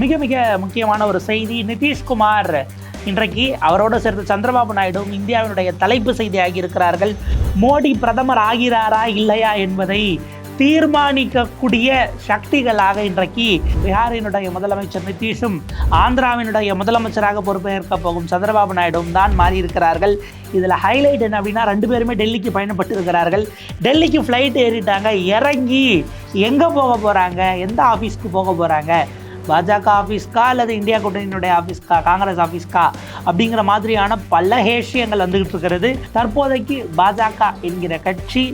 மிக மிக முக்கியமான ஒரு செய்தி நிதிஷ்குமார். இன்றைக்கு அவரோடு சேர்த்து சந்திரபாபு நாயுடும் இந்தியாவினுடைய தலைப்பு செய்தியாகி இருக்கிறார்கள். மோடி பிரதமர் ஆகிறாரா இல்லையா என்பதை தீர்மானிக்கக்கூடிய சக்திகளாக இன்றைக்கு பீகாரினுடைய முதலமைச்சர் நிதிஷும் ஆந்திராவினுடைய முதலமைச்சராக பொறுப்பேற்க போகும் சந்திரபாபு நாயுடும் தான் மாறியிருக்கிறார்கள். இதில் ஹைலைட் என்ன அப்படின்னா ரெண்டு பேருமே டெல்லிக்கு பயணப்பட்டு இருக்கிறார்கள் டெல்லிக்கு ஃப்ளைட் ஏறிட்டாங்க இறங்கி எங்கே போக போகிறாங்க எந்த ஆஃபீஸ்க்கு போக போகிறாங்க பாஜக ஆஃபீஸ்க்கா அல்லது இந்தியா கூட்டணியினுடைய ஆஃபீஸ்க்கா காங்கிரஸ் ஆஃபீஸ்க்கா அப்படிங்கிற மாதிரியான பல ஹேஷியங்கள் வந்துகிட்டு இருக்கிறது. தற்போதைக்கு பாஜக என்கிற கட்சி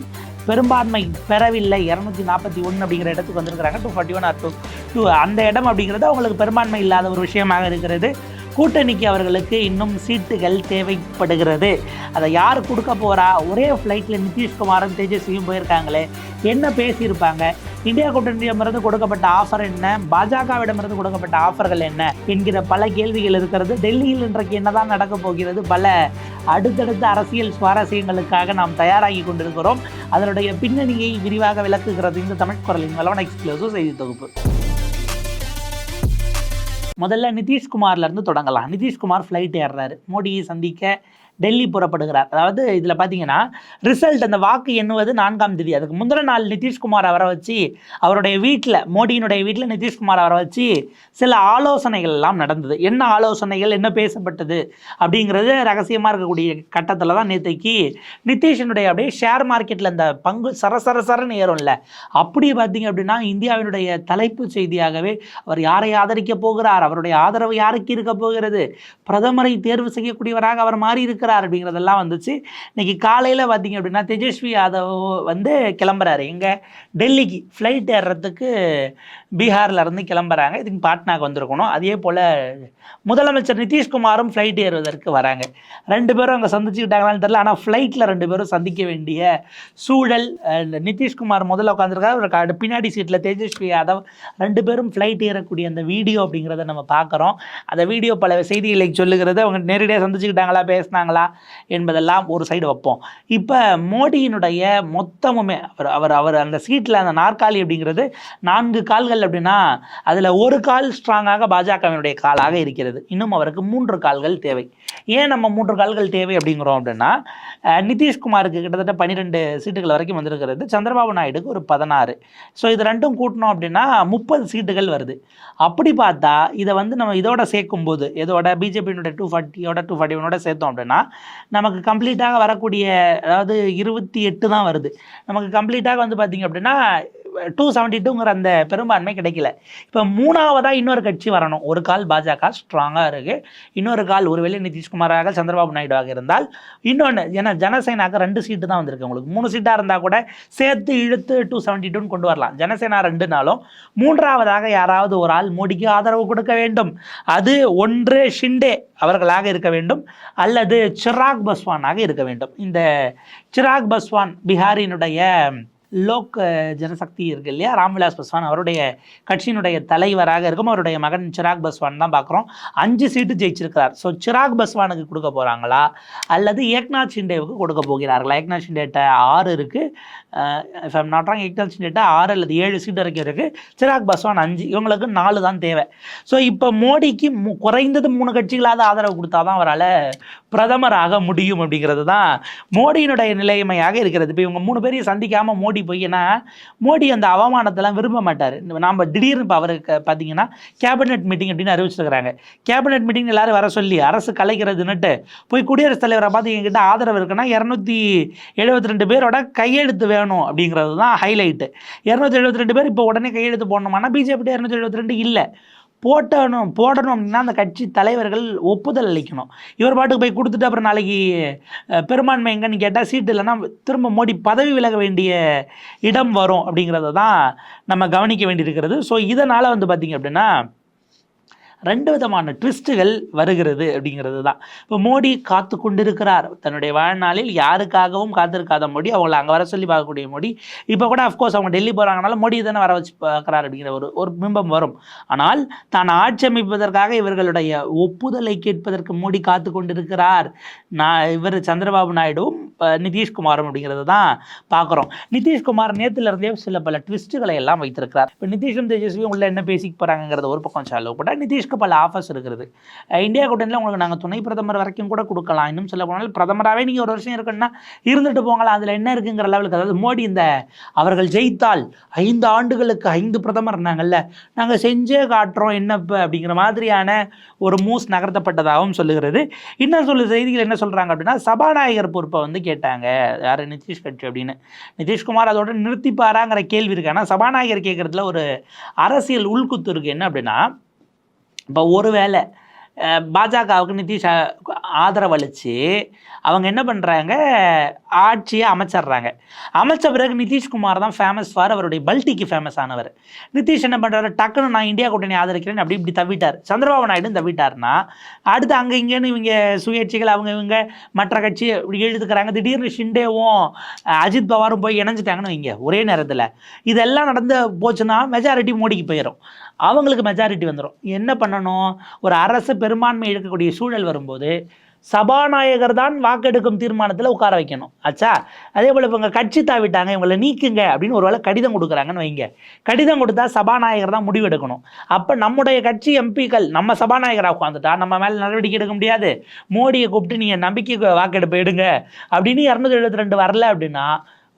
பெரும்பான்மை பெறவில்லை. இரநூத்தி நாற்பத்தி ஒன்று அப்படிங்கிற இடத்துக்கு வந்திருக்கிறாங்க. Two forty one R two two அந்த இடம் அப்படிங்கிறது அவங்களுக்கு பெரும்பான்மை இல்லாத ஒரு விஷயமாக இருக்கிறது. கூட்டணிக்கு அவர்களுக்கு இன்னும் சீட்டுகள் தேவைப்படுகிறது. அதை யார் கொடுக்க போகிறா ஒரே ஃப்ளைட்டில் நிதிஷ்குமாரும் தேஜஸ்வியும் போயிருக்காங்களே. என்ன பேசியிருப்பாங்க? இந்தியா கூட்டணியிடமிருந்து கொடுக்கப்பட்ட ஆஃபர் என்ன? பாஜகவிடமிருந்து கொடுக்கப்பட்ட ஆஃபர்கள் என்ன? என்கிற பல கேள்விகள் இருக்கிறது. டெல்லியில் இன்றைக்கு என்னதான் நடக்க போகிறது? பல அடுத்தடுத்த அரசியல் சுவாரஸ்யங்களுக்காக நாம் தயாராகி கொண்டிருக்கிறோம். அதனுடைய பின்னணியை விரிவாக விளக்குகிறது இந்த தமிழ் குரலின் வளவன் எக்ஸ்க்ளூசிவ் செய்தி தொகுப்பு. முதல்ல நிதிஷ்குமார்லேருந்து தொடங்கலாம். நிதிஷ்குமார் ஃப்ளைட் ஏறுறாரு. மோடியை சந்திக்க டெல்லி புறப்படுகிறார். அதாவது இதில் பார்த்தீங்கன்னா ரிசல்ட் அந்த வாக்கு எண்ணுவது நான்காம் தேதி. அதுக்கு முந்தின நாள் நிதிஷ்குமார் அவரை வச்சு அவருடைய வீட்டில் மோடியினுடைய வீட்டில் நிதிஷ்குமார் அவரை வச்சு சில ஆலோசனைகள் எல்லாம் நடந்தது. என்ன ஆலோசனைகள் என்ன பேசப்பட்டது அப்படிங்கிறது ரகசியமாக இருக்கக்கூடிய கட்டத்தில் தான் நேற்றைக்கு நிதிஷனுடைய அப்படியே ஷேர் மார்க்கெட்டில் அந்த பங்கு சரசர சரன்னு ஏறும்ல. அப்படி பார்த்தீங்க அப்படின்னா இந்தியாவினுடைய தலைப்பு செய்தியாகவே அவர் யாரை ஆதரிக்க போகிறார்? அவருடைய ஆதரவு யாருக்கு இருக்க போகிறது? பிரதமரை தேர்வு செய்யக்கூடியவராக அவர் மாறி இருக்கிறார் அப்படிங்கிறதெல்லாம் வந்துச்சு. இன்னைக்கு காலையில் பார்த்தீங்க அப்படின்னா தேஜஸ்வி யாதவ் வந்து கிளம்புறாரு. எங்கே டெல்லிக்கு ஃப்ளைட் ஏறுறதுக்கு பீகார்லேருந்து கிளம்புறாங்க. இதுக்கு பாட்னாக்கு வந்திருக்கணும். அதே போல் முதலமைச்சர் நிதிஷ்குமாரும் ஃப்ளைட் ஏறுவதற்கு வராங்க. ரெண்டு பேரும் அங்கே சந்திச்சுக்கிட்டாங்களான்னு தெரில ஆனால் ஃப்ளைட்டில் ரெண்டு பேரும் சந்திக்க வேண்டிய சூழல் நிதிஷ்குமார் முதல்ல உட்காந்துருக்காரு அவருக்கு பின்னாடி சீட்டில் தேஜஸ்வி யாதவ் ரெண்டு பேரும் ஃப்ளைட் ஏறக்கூடிய அந்த வீடியோ அப்படிங்கிறத நம்ம பார்க்குறோம். அந்த வீடியோ பல செய்திகளை சொல்லுகிறது. அவங்க நேரடியாக சந்திச்சுக்கிட்டாங்களா பேசினாங்களா என்பதெல்லாம் ஒரு சைடு வைப்போம். இப்போ மோடியினுடைய மொத்தமுமே அவர் அவர் அவர் அந்த சீட்டில் அந்த நாற்காலி அப்படிங்கிறது நான்கு கால்கள் அப்படின்னா அதில் ஒரு கால் ஸ்ட்ராங்காக பாஜகவினுடைய காலாக இருக்கிறது. இன்னும் அவருக்கு மூன்று கால்கள் தேவை. ஏன் நம்ம மூன்று கால்கள் தேவை அப்படிங்கிறோம் அப்படின்னா நிதிஷ்குமாருக்கு கிட்டத்தட்ட பன்னிரெண்டு சீட்டுகள் வரைக்கும் வந்திருக்கிறது. சந்திரபாபு நாயுடுக்கு ஒரு பதினாறு. ஸோ இது ரெண்டும் கூட்டினோம் அப்படின்னா முப்பது சீட்டுகள் வருது. அப்படி பார்த்தா இதை வந்து நம்ம இதோட சேர்க்கும்போது இதோட பிஜேபியினுடைய டூ ஃபார்ட்டியோட டூ ஃபார்ட்டி ஒனோட சேர்த்தோம் அப்படின்னா நமக்கு கம்ப்ளீட்டாக வரக்கூடிய அதாவது இருபத்தி எட்டு தான் வருது. நமக்கு கம்ப்ளீட்டாக வந்து பார்த்திங்க அப்படின்னா டூ செவன்டி டூங்கிற அந்த பெரும்பான்மை கிடைக்கல. இப்போ மூணாவதாக இன்னொரு கட்சி வரணும். ஒரு கால் பாஜக ஸ்ட்ராங்காக இருக்குது இன்னொரு கால் ஒருவேளை நிதிஷ்குமாராக சந்திரபாபு நாயுடுவாக இருந்தால் இன்னொன்று ஏன்னா ஜனசேனாக்கு ரெண்டு சீட்டு தான் வந்திருக்கு உங்களுக்கு. மூணு சீட்டாக இருந்தால் கூட சேர்த்து இழுத்து டூ செவன்ட்டி டூன்னு கொண்டு வரலாம். ஜனசேனா ரெண்டுனாலும் மூன்றாவதாக யாராவது ஒரு ஆள் மோடிக்கு ஆதரவு கொடுக்க வேண்டும். அது ஒன்று ஷிண்டே அவர்களாக இருக்க வேண்டும். அல்லது சிராக் பஸ்வானாக இருக்க வேண்டும். இந்த சிராக் பஸ்வான் பீகாரினுடைய லோக் ஜனசக்தி இருக்கு இல்லையா? ராம்விலாஸ் பஸ்வான் அவருடைய கட்சியினுடைய தலைவராக இருக்கும். அவருடைய மகன் சிராக் பஸ்வான் தான் பார்க்குறோம். அஞ்சு சீட்டு ஜெயிச்சிருக்கிறார். ஸோ சிராக் பஸ்வானுக்கு கொடுக்க போகிறாங்களா அல்லது ஏக்நாத் ஷிண்டேவுக்கு கொடுக்க போகிறார்களா? ஏக்நாத் ஷிண்டேட்ட ஆறு இருக்குது if I'm not wrong Eknath ஷிண்டேட்ட ஆறு அல்லது ஏழு சீட்டு வரைக்கும் இருக்குது சிராக் பஸ்வான் அஞ்சு. இவங்களுக்கு நாலு தான் தேவை. ஸோ இப்போ மோடிக்கு மு குறைந்தது மூணு கட்சிகளாவது ஆதரவு கொடுத்தா தான் அவரால் பிரதமராக முடியும் அப்படிங்கிறது தான் மோடியினுடைய நிலைமையாக இருக்கிறது. இப்போ இவங்க மூணு பேரையும் சந்திக்காமல் மோடி போய்னா மோடி அந்த அவமானத்தெல்லாம் விரும்ப மாட்டார். நாம் திடீர்னு இப்போ அவருக்கு பார்த்தீங்கன்னா கேபினெட் மீட்டிங் அப்படின்னு அறிவிச்சிருக்கிறாங்க. கேபினெட் மீட்டிங் எல்லாரும் வர சொல்லி அரசு கலைக்கிறதுன்னுட்டு போய் குடியரசுத் தலைவரை பார்த்து எங்கிட்ட ஆதரவு இருக்குன்னா இரநூத்தி எழுபத்தி ரெண்டு பேரோட கையெழுத்து வேணும் அப்படிங்கிறது தான் ஹைலைட்டு இரநூத்தி எழுபத்தி ரெண்டு பேர் இப்போ உடனே கையெழுத்து போடணுமானா பிஜேபி இரநூத்தி எழுபத்தி ரெண்டு இல்லை. போட்டணும் போடணும். அப்படின்னா அந்த கட்சி தலைவர்கள் ஒப்புதல் அளிக்கணும். இவர் பாட்டுக்கு போய் கொடுத்துட்டு அப்புறம் நாளைக்கு பெரும்பான்மை எங்கன்னு கேட்டால் சீட்டு இல்லைன்னா திரும்ப மோடி பதவி விலக வேண்டிய இடம் வரும் அப்படிங்கிறத தான் நம்ம கவனிக்க வேண்டியிருக்கிறது. ஸோ இதனால் வந்து பார்த்திங்க அப்படின்னா ரெண்டு விதமான ட்விஸ்ட்டுகள் வருகிறது அப்படிங்கிறது தான். இப்போ மோடி காத்து கொண்டிருக்கிறார். தன்னுடைய வாழ்நாளில் யாருக்காகவும் காத்திருக்காத மோடி அவங்கள அங்கே வர சொல்லி பார்க்கக்கூடிய மோடி. இப்போ கூட அஃப்கோர்ஸ் அவங்க டெல்லி போகிறாங்கனால மோடி தானே வர வச்சு பார்க்குறாரு அப்படிங்கிற ஒரு ஒரு பிம்பம் வரும். ஆனால் தான் ஆட்சி அமைப்பதற்காக இவர்களுடைய ஒப்புதலை கேட்பதற்கு மோடி காத்து கொண்டிருக்கிறார். நான் இவர் சந்திரபாபு நாயுடுவும் நிதிஷ்குமாரும் அப்படிங்கிறது தான் பார்க்குறோம். நிதிஷ்குமார் நேற்றுலேருந்தே சில பல ட்விஸ்ட்டுகளை எல்லாம் வைத்திருக்கிறார். இப்போ நிதிஷும் தேஜஸ்வியும் உள்ள என்ன பேசிக்க போகிறாங்கிறத ஒரு பக்கம் செலவு நிதிஷ் நிதிஷ்க்கு பல ஆஃபர்ஸ் இருக்கிறது இந்தியா கூட்டணியில் உங்களுக்கு நாங்கள் துணை பிரதமர் வரைக்கும் கூட கொடுக்கலாம். இன்னும் சொல்ல போனால் பிரதமராகவே நீங்கள் ஒரு வருஷம் இருக்குன்னா இருந்துட்டு போங்களா அதில் என்ன இருக்குங்கிற லெவலுக்கு அதாவது மோடி இந்த அவர்கள் ஜெயித்தால் ஐந்து ஆண்டுகளுக்கு ஐந்து பிரதமர் நாங்கள்ல நாங்கள் செஞ்சே காட்டுறோம் என்னப்ப அப்படிங்கிற மாதிரியான ஒரு மூஸ் நகர்த்தப்பட்டதாகவும் சொல்லுகிறது. இன்னும் சொல்ல செய்திகள் என்ன சொல்கிறாங்க அப்படின்னா சபாநாயகர் பொறுப்பை வந்து கேட்டாங்க. யார்? நிதிஷ் கட்சி அப்படின்னு. நிதிஷ்குமார் அதோட நிறுத்திப்பாராங்கிற கேள்வி இருக்கு. ஆனால் சபாநாயகர் கேட்குறதுல ஒரு அரசியல் உள்குத்து இருக்குது என்ன அப்படின்னா இப்போ ஒருவேளை பாஜகவுக்கு நிதிஷ் ஆதரவளித்து அவங்க என்ன பண்ணுறாங்க ஆட்சியை அமைச்சிடுறாங்க அமைச்ச பிறகு நிதிஷ்குமார் தான் ஃபேமஸ் ஃபார் அவருடைய பல்ட்டிக்கு ஃபேமஸ் ஆனவர். நிதிஷ் என்ன பண்ணுறாரு டக்குன்னு நான் இந்தியா கூட்டணி ஆதரிக்கிறேன் அப்படி இப்படி தவிட்டார். சந்திரபாபு நாயுடு தவிட்டார்னா அடுத்து அங்கே இங்கேன்னு இவங்க சுயேட்சிகள் அவங்க இவங்க மற்ற கட்சி இப்படி எழுதுக்கிறாங்க திடீர்னு ஷிண்டேவும் அஜித் பவாரும் போய் இணைஞ்சிட்டாங்கன்னு வைங்க ஒரே நேரத்தில். இதெல்லாம் நடந்து போச்சுன்னா மெஜாரிட்டி மோடிக்கு போயிடும் அவங்களுக்கு மெஜாரிட்டி வந்துடும் என்ன பண்ணணும்? ஒரு அரசு பெரும்பான்மை எடுக்கக்கூடிய சூழல் வரும்போது சபாநாயகர் தான் வாக்கெடுக்கும் தீர்மானத்தில் உட்கார வைக்கணும். ஆச்சா அதே போல் இவங்க கட்சி தாவிட்டாங்க இவங்களை நீக்குங்க அப்படின்னு ஒரு வேளை கடிதம் கொடுக்குறாங்கன்னு வைங்க. கடிதம் கொடுத்தா சபாநாயகர் தான் முடிவெடுக்கணும் அப்போ நம்முடைய கட்சி எம்பிக்கள் நம்ம சபாநாயகராக உட்காந்துட்டா நம்ம மேலே நடவடிக்கை எடுக்க முடியாது. மோடியை கூப்பிட்டு நீங்கள் நம்பிக்கை வாக்கெடுப்பு எடுங்க. அப்படின்னு இரநூத்தி எழுபத்தி ரெண்டு வரல அப்படின்னா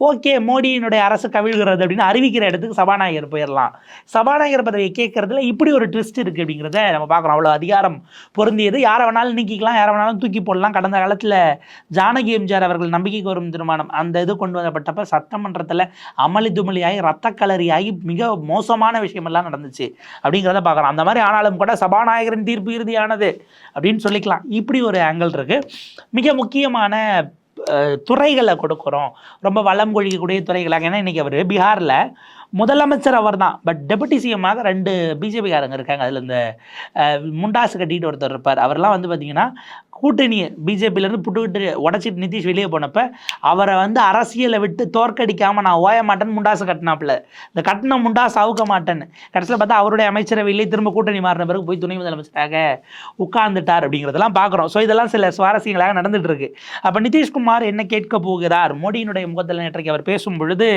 ஓகே மோடியினுடைய அரசு கவிழ்கிறது அப்படின்னு அறிவிக்கிற இடத்துக்கு சபாநாயகர் போயிடலாம் சபாநாயகர் பதவியை கேட்கறதுல இப்படி ஒரு ட்விஸ்ட் இருக்குது அப்படிங்கிறத நம்ம பார்க்குறோம். அவ்வளோ அதிகாரம் பொருந்தியது. யாரை வேணாலும் நீக்கிக்கலாம் யாரை வேணாலும் தூக்கி போடலாம். கடந்த காலத்தில் ஜானகி எம்ஜிஆர் அவர்கள் நம்பிக்கைக்கு வரும் திருமணம் அந்த இது கொண்டு வந்தப்பட்டப்ப சட்டமன்றத்தில் அமளி துமளியாகி ரத்த கலரியாகி மிக மோசமான விஷயமெல்லாம் நடந்துச்சு அப்படிங்கிறத பார்க்குறோம். அந்த மாதிரி ஆனாலும் கூட சபாநாயகரின் தீர்ப்பு இறுதியானது அப்படின்னு சொல்லிக்கலாம். இப்படி ஒரு ஆங்கிள் இருக்குது மிக முக்கியமான துறைகளை கொடுக்குறோம். ரொம்ப வளம் கொழிக்கக்கூடிய துறைகளாக ஏன்னா இன்றைக்கி அவர் பீகாரில் முதலமைச்சர் அவர் தான் பட் டெபுட்டி சிஎம்மாக ரெண்டு பிஜேபிக்காரங்க இருக்காங்க. அதில் இந்த முண்டாசு கட்டிட்டு ஒருத்தர் இருப்பார். அவரெல்லாம் வந்து பார்த்தீங்கன்னா கூட்டணியை பிஜேபியிலேருந்து புட்டுக்கிட்டு உடச்சிட்டு நிதிஷ் வெளியே போனப்ப அவரை வந்து அரசியலை விட்டு தோற்கடிக்காமல் நான் ஓய மாட்டேன்னு முண்டாசு கட்டினாப்புல. இந்த கட்டின முண்டாசு அவுக்க மாட்டேன்னு. கடைசியில் பார்த்தா அவருடைய அமைச்சரவையிலே திரும்ப கூட்டணி மாறின பிறகு போய் துணை முதலமைச்சராக உட்கார்ந்துட்டார் அப்படிங்கிறதெல்லாம் பார்க்குறோம் ஸோ இதெல்லாம் சில சுவாரஸ்யங்களாக நடந்துட்டு இருக்கு அப்போ நிதிஷ்குமார் என்ன கேட்க போகிறார்? மோடியினுடைய முகத்தில் நேற்றைக்கு அவர் பேசும் பொழுது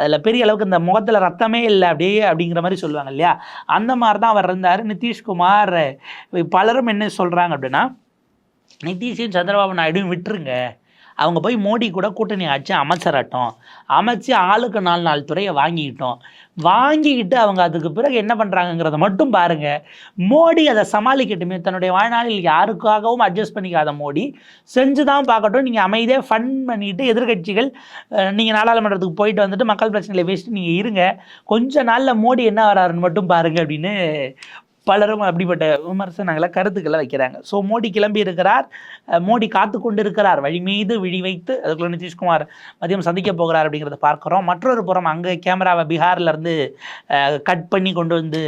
அதில் பெரிய அளவுக்கு இந்த முகத்தில் ரத்தமே இல்லை அப்படியே அப்படிங்கிற மாதிரி சொல்லுவாங்க இல்லையா? அந்த மாதிரி தான் அவர் இருந்தார். நிதிஷ்குமார் பலரும் என்ன சொல்கிறாங்க அப்படின்னா நிதிஷையும் சந்திரபாபு நாயுடும் விட்டுருங்க. அவங்க போய் மோடி கூட கூட்டணி ஆட்சி அமைச்சரட்டும். அமைச்சு ஆளுக்கு நாலு நாலு துறையை வாங்கிக்கிட்டோம். வாங்கிக்கிட்டு அவங்க அதுக்கு பிறகு என்ன பண்ணுறாங்கங்கிறத மட்டும் பாருங்கள் மோடி அதை சமாளிக்கட்டுமே. தன்னுடைய வாழ்நாளில் யாருக்காகவும் அட்ஜஸ்ட் பண்ணிக்காத மோடி. செஞ்சு தான் பார்க்கட்டும். நீங்கள் அமைதியாக ஃபன் பண்ணிட்டு எதிர்க்கட்சிகள் நீங்கள் நாடாளுமன்றத்துக்கு போயிட்டு வந்துட்டு மக்கள் பிரச்சனையில் பேசிட்டு நீங்கள் இருங்க. கொஞ்ச நாளில் மோடி என்ன வராருன்னு மட்டும் பாருங்கள் அப்படின்னு பலரும் அப்படிப்பட்ட விமர்சனங்களை கருத்துக்களை வைக்கிறாங்க. ஸோ மோடி கிளம்பி இருக்கிறார். மோடி காத்து கொண்டு இருக்கிறார் வழி மீது விழி வைத்து அதுக்குள்ள நிதிஷ்குமார் மதியம் சந்திக்க போகிறார் அப்படிங்கிறத பார்க்குறோம். மற்றொரு புறம் அங்கே கேமராவை பீகார்லேருந்து கட் பண்ணி கொண்டு வந்து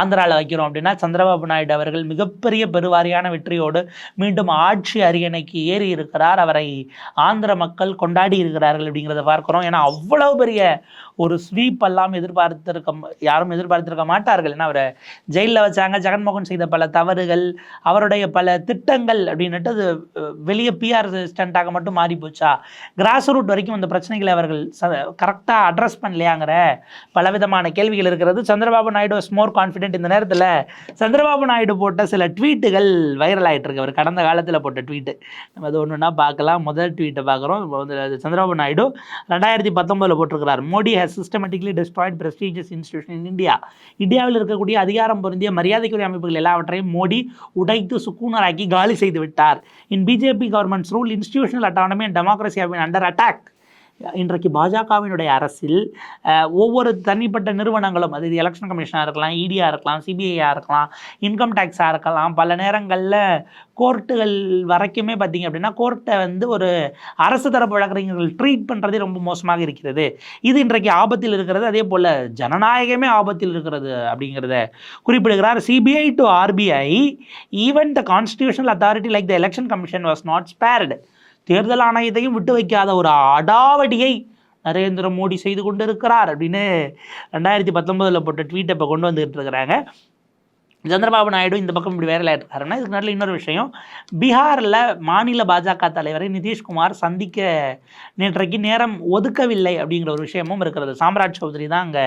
ஆந்திராவில் வைக்கிறோம் அப்படின்னா சந்திரபாபு நாயுடு அவர்கள் மிகப்பெரிய பெருவாரியான வெற்றியோடு மீண்டும் ஆட்சி அரியணைக்கு ஏறி இருக்கிறார். அவரை ஆந்திர மக்கள் கொண்டாடி இருக்கிறார்கள் அப்படிங்கிறத பார்க்குறோம். ஏன்னா அவ்வளவு பெரிய ஒரு ஸ்வீப் எல்லாம் எதிர்பார்த்திருக்க யாரும் எதிர்பார்த்திருக்க மாட்டார்கள். ஏன்னா அவரை ஜெயிலில் வச்சாங்க ஜெகன்மோகன் செய்த பல தவறுகள் அவருடைய பல திட்டங்கள் அப்படின்னுட்டு அது வெளியே பிஆர் ஸ்டண்ட்டாக மட்டும் மாறி போச்சா? கிராஸ் ரூட் வரைக்கும் இந்த பிரச்சனைகளை அவர்கள் கரெக்டாக அட்ரஸ் பண்ணலையாங்கிற பலவிதமான கேள்விகள் இருக்கிறது. Chandrababu Naidu was more confident இந்த நேரத்தில். சந்திரபாபு நாயுடு போட்ட சில ட்வீட்டுகள் வைரல் ஆயிட்டு இருக்கு. அவர் கடந்த காலத்தில் போட்ட ட்வீட்டு நம்ம அது ஒன்று பார்க்கலாம். முதல் ட்வீட்டை பார்க்குறோம். சந்திரபாபு நாயுடு ரெண்டாயிரத்தி பத்தொம்போதில் போட்டிருக்கிறார். Modi has systematically destroyed prestigious institution in India இந்தியாவில் இருக்கக்கூடிய அதிகாரம் பொருந்திய மரியாதைக்குரிய அமைப்புகள் எல்லாவற்றையும் மோடி உடைத்து சுக்கூனராக்கி காலி செய்து விட்டார். In BJP governments rule institutional autonomy and democracy under attack இன்றைக்கு பாஜகவினுடைய அரசில் ஒவ்வொரு தனிப்பட்ட நிறுவனங்களும் அது எலெக்ஷன் கமிஷனாக இருக்கலாம் இடியாக இருக்கலாம் சிபிஐயாக இருக்கலாம் இன்கம் டேக்ஸாக இருக்கலாம் பல நேரங்களில் கோர்ட்டுகள் வரைக்குமே பார்த்தீங்க அப்படின்னா கோர்ட்டை வந்து ஒரு அரசு தரப்பு வழக்கறிஞர்கள் ட்ரீட் பண்ணுறதே ரொம்ப மோசமாக இருக்கிறது. இது இன்றைக்கு ஆபத்தில் இருக்கிறது அதே போல் ஜனநாயகமே ஆபத்தில் இருக்கிறது அப்படிங்கிறத குறிப்பிடுகிறார். CBI to RBI even the constitutional authority like the election commission was not spared தேர்தல் ஆணையத்தையும் விட்டு வைக்காத ஒரு அடாவடியை நரேந்திர மோடி செய்து கொண்டு இருக்கிறார் அப்படின்னு ரெண்டாயிரத்தி பத்தொன்பதில் போட்ட ட்வீட்டை இப்போ கொண்டு வந்துகிட்டு இருக்கிறாங்க. சந்திரபாபு நாயுடு இந்த பக்கம் இப்படி வேற இருக்காருன்னா இதுக்கு நடுவில் இன்னொரு விஷயம் பீகாரில் மாநில பாஜக தலைவரை நிதிஷ்குமார் சந்திக்க நேற்றைக்கு நேரம் ஒதுக்கவில்லை அப்படிங்கிற ஒரு விஷயமும் இருக்கிறது. சாம்ராஜ் சௌத்ரி தான் அங்கே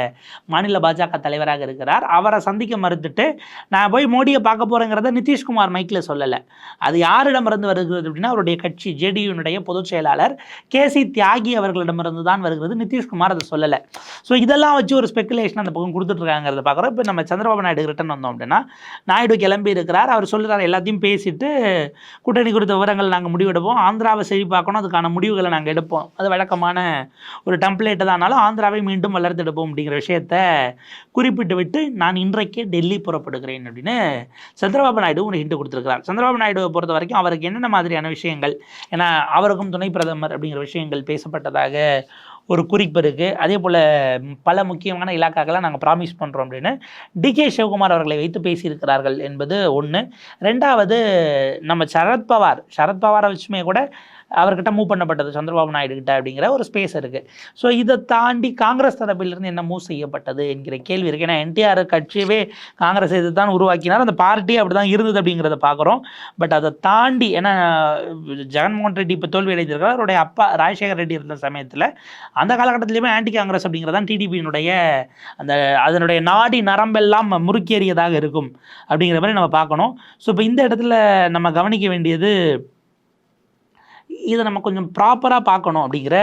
மாநில பாஜக தலைவராக இருக்கிறார். அவரை சந்திக்க மறுத்துட்டு நான் போய் மோடியை பார்க்க போகிறேங்கிறத நிதிஷ்குமார் மைக்கில் சொல்லலை. அது யாரிடமிருந்து வருகிறது அப்படின்னா அவருடைய கட்சி ஜேடியுனுடைய பொதுச் செயலாளர் கே சி தியாகி அவர்களிடமிருந்து தான் வருகிறது. நிதிஷ்குமார் அதை சொல்லலை. ஸோ இதெல்லாம் வச்சு ஒரு ஸ்பெகுலேஷன் அந்த பக்கம் கொடுத்துட்ருக்காங்கிறத பார்க்குறோம். இப்போ நம்ம சந்திரபாபு நாயுடு ரிட்டன் வந்தோம் அப்படின்னா நாயுடு கிளம்பி இருக்கிறார். அவர் சொல்கிறார் எல்லாத்தையும் பேசிட்டு கூட்டணி குறித்த விவரங்கள் நாங்கள் முடிவெடுப்போம். ஆந்திராவை செழிப்பாக்கணும் அதுக்கான முடிவுகளை நாங்கள் எடுப்போம். அது வழக்கமான ஒரு டெம்ப்ளேட்டு தானாலும் ஆந்திராவை மீண்டும் வளர்த்தெடுப்போம் அப்படிங்கிற விஷயத்த குறிப்பிட்டு விட்டு நான் இன்றைக்கே டெல்லி புறப்படுகிறேன் அப்படின்னு சந்திரபாபு நாயுடு ஒரு ஹிண்ட் கொடுத்துருக்கிறார். சந்திரபாபு நாயுடுவை பொறுத்த வரைக்கும் அவருக்கு என்னென்ன மாதிரியான விஷயங்கள் ஏன்னா அவருக்கும் துணை பிரதமர் அப்படிங்கிற விஷயங்கள் பேசப்பட்டதாக ஒரு குறிப்பு இருக்குது அதே போல் பல முக்கியமான இலாக்காக்கெல்லாம் நாங்கள் ப்ராமிஸ் பண்ணுறோம் அப்படின்னு டிகே சிவகுமார் அவர்களை வைத்து பேசியிருக்கிறார்கள் என்பது ஒன்று ரெண்டாவது நம்ம சரத்பவார் சரத்பவாரை வச்சுமே கூட அவர்கிட்ட மூவ் பண்ணப்பட்டது சந்திரபாபு நாயுடு கிட்ட அப்படிங்கிற ஒரு ஸ்பேஸ் இருக்குது ஸோ இதை தாண்டி காங்கிரஸ் தரப்பிலிருந்து என்ன மூவ் செய்யப்பட்டது என்கிற கேள்வி இருக்குது ஏன்னா என்டிஆர் கட்சியவே காங்கிரஸ் இது தான் உருவாக்கினார். அந்த பார்ட்டி அப்படி தான் இருந்தது அப்படிங்கிறத பார்க்குறோம். பட் அதை தாண்டி ஏன்னா ஜெகன்மோகன் ரெட்டி இப்போ தோல்வி அடைந்திருக்கிறார். அவருடைய அப்பா ராஜசேகர் ரெட்டி இருந்த சமயத்தில் அந்த காலகட்டத்திலையுமே ஆன்டி காங்கிரஸ் அப்படிங்கிறதான் டிடிபியினுடைய அந்த அதனுடைய நாடி நரம்பெல்லாம் முறுக்கேறியதாக இருக்கும் அப்படிங்கிற மாதிரி நம்ம பார்க்கணும். ஸோ இப்போ இந்த இடத்துல நம்ம கவனிக்க வேண்டியது இதை நம்ம கொஞ்சம் ப்ராப்பராக பார்க்கணும் அப்படிங்கிற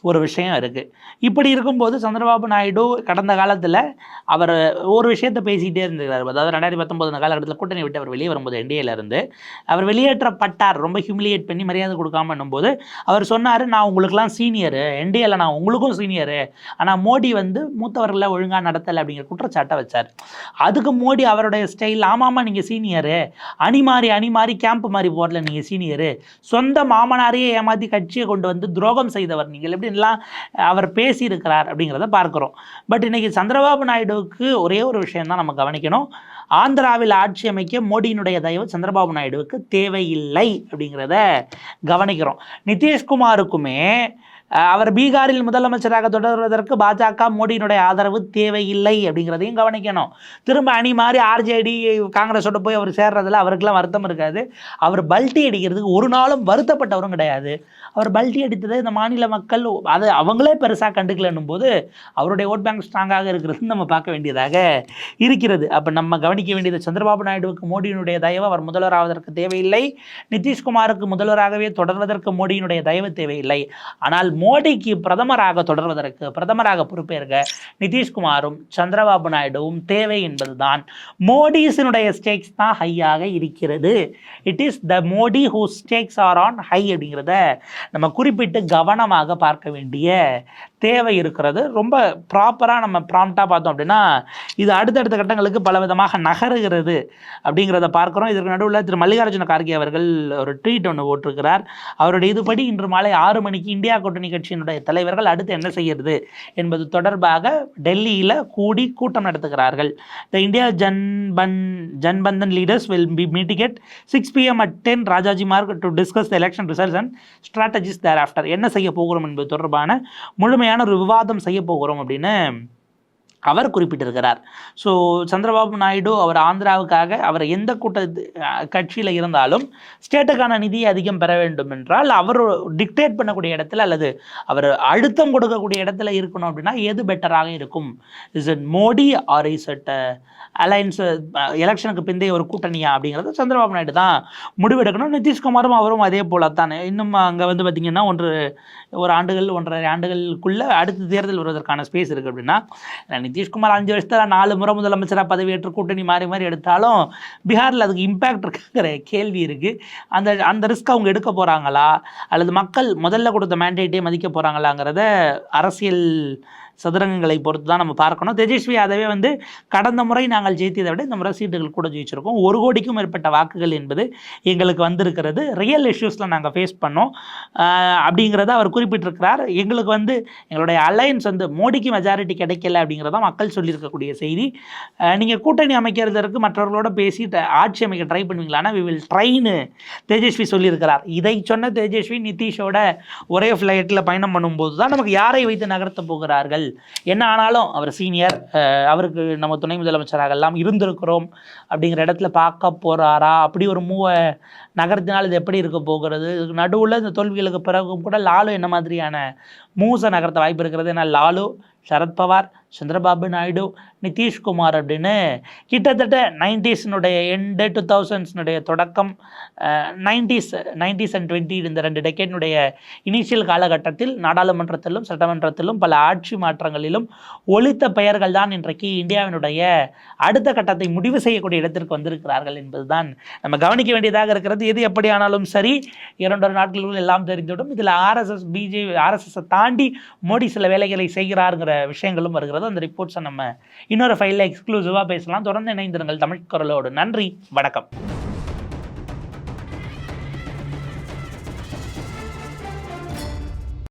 ஒரு விஷயம் இருக்குது இப்படி இருக்கும்போது சந்திரபாபு நாயுடு கடந்த காலத்தில் அவர் ஒரு விஷயத்தை பேசிகிட்டே இருந்திருக்காரு அதாவது ரெண்டாயிரத்தி பத்தொம்போது அந்த காலகட்டத்தில் கூட்டணி விட்டு அவர் வெளியே வரும்போது NDA அவர் வெளியேற்றப்பட்டார். ரொம்ப ஹியூமிலியேட் பண்ணி மரியாதை கொடுக்காம என்னும்போது அவர் சொன்னார் நான் உங்களுக்குலாம் சீனியரு என்டிஏல நான் உங்களுக்கும் சீனியரு ஆனால் மோடி வந்து மூத்தவர்களை ஒழுங்காக நடத்தலை அப்படிங்கிற குற்றச்சாட்டை வச்சார். அதுக்கு மோடி அவருடைய ஸ்டைல் ஆமாமா நீங்கள் சீனியரு அணி மாறி அணி மாறி கேம்ப் மாதிரி போடல நீங்கள் சீனியரு சொந்த மாமனாரையே ஏமாற்றி கட்சியை கொண்டு வந்து துரோகம் செய்தவர் நீங்கள். எப்படின்லாம் அவர் பேசியிருக்கிறார் அப்படிங்கிறத பார்க்குறோம். பட் இன்னைக்கு சந்திரபாபு நாயுடுவுக்கு ஒரே ஒரு விஷயந்தான் நம்ம கவனிக்கணும். ஆந்திராவில் ஆட்சி அமைக்க மோடியினுடைய தயவு சந்திரபாபு நாயுடுவுக்கு தேவையில்லை அப்படிங்கிறத கவனிக்கிறோம். நிதிஷ்குமாருக்குமே அவர் பீகாரில் முதலமைச்சராக தொடர்வதற்கு பாஜக மோடியினுடைய ஆதரவு தேவையில்லை அப்படிங்கிறதையும் கவனிக்கணும். திரும்ப அணி மாதிரி ஆர்ஜேடி காங்கிரஸோட போய் அவர் சேர்றதில் அவருக்கெல்லாம் வருத்தம் இருக்காது. அவர் பல்ட்டி அடிக்கிறதுக்கு ஒரு நாளும் வருத்தப்பட்டவரும் கிடையாது. அவர் பல்ட்டி அடித்தது இந்த மாநில மக்கள் அதை அவங்களே பெருசாக கண்டுக்கலன்னும் போது அவருடைய ஓட் பேங்க் ஸ்ட்ராங்காக இருக்கிறது நம்ம பார்க்க வேண்டியதாக இருக்கிறது. அப்போ நம்ம கவனிக்க வேண்டியது சந்திரபாபு நாயுடுவுக்கு மோடியினுடைய தயவு அவர் முதல்வராவதற்கு தேவையில்லை. நிதிஷ்குமாருக்கு முதல்வராகவே தொடர்வதற்கு மோடியினுடைய தயவு தேவையில்லை. ஆனால் மோடிக்கு பிரதமராக தொடர்வதற்கு பிரதமராக பொறுப்பேற்க நிதிஷ்குமாரும் சந்திரபாபு நாயுடுவும் தேவை என்பதுதான். மோடிஸினுடைய ஸ்டேக்ஸ் தான் ஹையாக இருக்கிறது. It is the Modi who stakes are on high அப்படிங்கிறத நம்ம குறிப்பிட்டு கவனமாக பார்க்க வேண்டிய தேவை இருக்கிறது. ரொம்ப ப்ராப்பராக நம்ம ப்ராம்ப்டாக பார்த்தோம் அப்படின்னா இது அடுத்தடுத்த கட்டங்களுக்கு பல விதமாக நகருகிறது அப்படிங்கிறத பார்க்குறோம். இதற்கு நடுவில் திரு மல்லிகார்ஜுன கார்கே அவர்கள் ஒரு ட்வீட் ஒன்று போட்டிருக்கிறார். அவருடைய இதுபடி இன்று மாலை ஆறு மணிக்கு இந்தியா கூட்டணி கட்சியினுடைய தலைவர்கள் அடுத்து என்ன செய்கிறது என்பது தொடர்பாக டெல்லியில் கூடி கூட்டம் நடத்துகிறார்கள். த இந்தியா ஜன்பன் ஜன்பந்தன் leaders will be meeting at six PM at ten Rajaji Marg to discuss the election results and strategies thereafter என்ன செய்ய போகிறோம் என்பது தொடர்பான முழுமையான ஒரு விவாதம் செய்ய போகிறோம் அப்படின்னு அவர் குறிப்பிட்டிருக்கிறார். ஸோ சந்திரபாபு நாயுடு அவர் ஆந்திராவுக்காக அவர் எந்த கூட்ட கட்சியில் இருந்தாலும் ஸ்டேட்டுக்கான நிதியை அதிகம் பெற வேண்டும் என்றால் அவர் டிக்டேட் பண்ணக்கூடிய இடத்துல அல்லது அவர் அழுத்தம் கொடுக்கக்கூடிய இடத்துல இருக்கணும் அப்படின்னா எது பெட்டராக இருக்கும்? Is it Modi or is it alliance எலெக்ஷனுக்கு பிந்தைய ஒரு கூட்டணியா அப்படிங்கிறது சந்திரபாபு நாயுடு தான் முடிவெடுக்கணும். நிதிஷ்குமாரும் அவரும் அதே போல தான் இன்னும் அங்கே வந்து பார்த்திங்கன்னா ஒன்று ஒரு ஆண்டுகள் ஒன்றரை ஆண்டுகளுக்குள்ளே அடுத்த தேர்தல் வருவதற்கான ஸ்பேஸ் இருக்குது அப்படின்னா நிதிஷ்குமார் அஞ்சு வருஷத்துல நாலு முறை முதலமைச்சராக பதவியேற்று கூட்டணி மாறி மாறி எடுத்தாலும் பீகாரில் அதுக்கு இம்பேக்ட் இருக்குங்கிற கேள்வி இருக்குது அந்த அந்த ரிஸ்க் அவங்க எடுக்க போகிறாங்களா அல்லது மக்கள் முதல்ல கொடுத்த மேண்டேட்டே மதிக்க போகிறாங்களாங்கிறத அரசியல் சதுரங்கங்களை பொறுத்து தான் நம்ம பார்க்கணும். தேஜஸ்வி யாதவே வந்து கடந்த முறை நாங்கள் ஜெயித்ததை விட இந்த முறை சீட்டுகள் கூட ஜெயிச்சிருக்கோம். ஒரு கோடிக்கும் மேற்பட்ட வாக்குகள் என்பது எங்களுக்கு வந்திருக்கிறது. ரியல் இஷ்யூஸில் நாங்கள் ஃபேஸ் பண்ணோம். அப்படிங்கிறத அவர் குறிப்பிட்டிருக்கிறார். எங்களுக்கு வந்து எங்களுடைய அலையன்ஸ் வந்து மோடிக்கு மெஜாரிட்டி கிடைக்கல அப்படிங்கிறத மக்கள் சொல்லியிருக்கக்கூடிய செய்தி. நீங்கள் கூட்டணி அமைக்கிறதற்கு மற்றவர்களோட பேசி ஆட்சி அமைக்க ட்ரை பண்ணுவீங்களான்னா வி வில் ட்ரைன்னு தேஜஸ்வி சொல்லியிருக்கிறார். இதை சொன்ன தேஜஸ்வி நிதிஷோட ஒரே ஃப்ளைட்டில் பயணம் பண்ணும்போது தான் நமக்கு யாரை வைத்து நகர்த்த போகிறார்கள்? என்ன ஆனாலும் அவர் சீனியர் அவருக்கு நம்ம துணை முதலமைச்சராக எல்லாம் இருந்திருக்கிறோம் அப்படிங்கிற இடத்துல பார்க்க போகிறாரா அப்படி ஒரு மூவை நகரத்தினால் இது எப்படி இருக்க போகிறது? நடுவில் இந்த தோல்விகளுக்கு பிறகும் கூட லாலு என்ன மாதிரியான மூச நகரத்தை வாய்ப்பு இருக்கிறது? ஏன்னா லாலு சரத்பவார் சந்திரபாபு நாயுடு நிதிஷ்குமார் அப்படின்னு கிட்டத்தட்ட நைன்டிஸினுடைய எண்டு டூ தௌசண்ட்ஸ்னுடைய தொடக்கம் நைன்டிஸ் நைன்டிஸ் அண்ட் டுவெண்ட்டி இந்த ரெண்டு டெக்கேட்னுடைய இனிஷியல் காலகட்டத்தில் நாடாளுமன்றத்திலும் சட்டமன்றத்திலும் பல ஆட்சி மாற்றங்களிலும் ஒழித்த பெயர்கள் தான் இன்றைக்கு இந்தியாவினுடைய அடுத்த கட்டத்தை முடிவு செய்யக்கூடிய இடத்திற்கு வந்திருக்கிறார்கள் என்பதுதான் நம்ம கவனிக்க வேண்டியதாக இருக்கிறது. எது எப்படியானாலும் சரி இரண்டொரு நாட்களுக்குள் எல்லாம் தெரிந்துவிடும். இதில் ஆர்எஸ்எஸ் பிஜேபி ஆர்எஸ்எஸை தாண்டி மோடி சில வேலைகளை செய்கிறாருங்கிற விஷயங்களும் வருகிறது. அந்த ரிப்போர்ட்ஸை நம்ம இன்னொரு ஃபைலில் எக்ஸ்க்ளூசிவாக பேசலாம். தொடர்ந்து இணைந்திருங்கள் தமிழ் குரலோடு. நன்றி வணக்கம்.